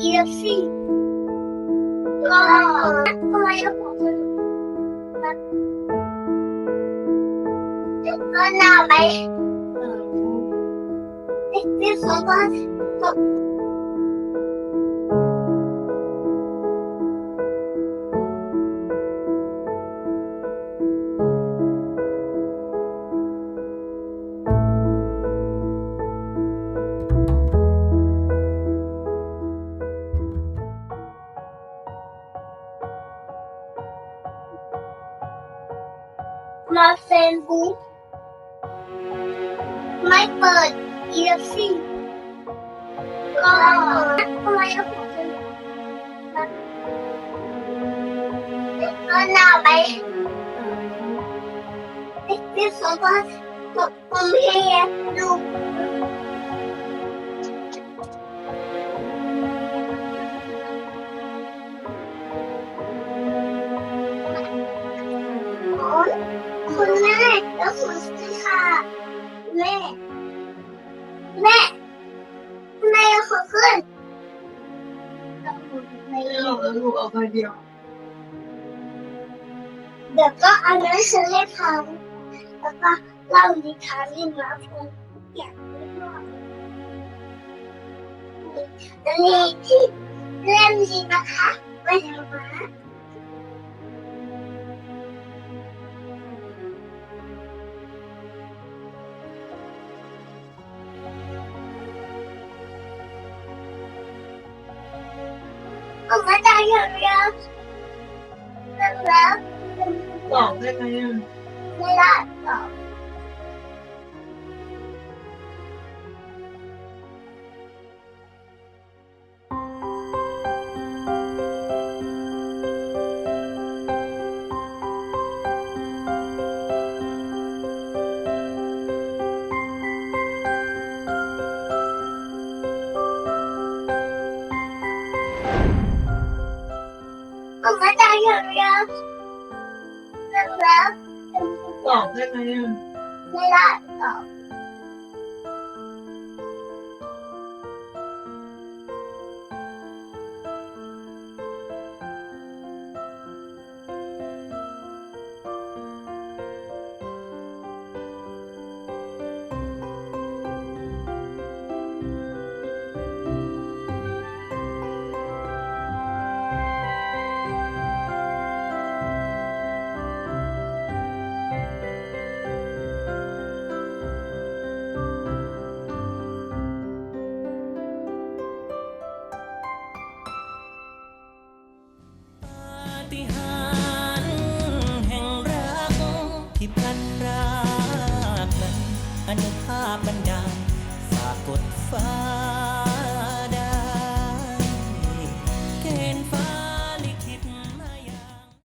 E assim, con nào mày Thế con con มันก็น่าไปที่สุดก็ มาเฟนบุ๊กไม่เปิดอีลซี่ก็ทำไมเราบอกมันก็น่าไปที่สุดก็ผมพยายามดู คุณแม่ แล้วคุณสิค่ะแม่ แม่แม่ขอขึ้นไม่หรอกลูกเอาคนเดียวเดี๋ยวก็เอาหนังสือให้ฟังแล้วก็เล่านิทานให้มาฟังอย่างนี้ด้วยแล้วนี่ที่เล่มนี้นะคะไม่ทำ ได้อย่างเดียวนั่นแล้ว บอกได้ไหมอ่ะ ไม่ได้หรอ 我们大幼儿园，妈妈，宝贝们，回来了。 ที่พันรากนั้นอนุภาพบันดาลฝากกดฟ้า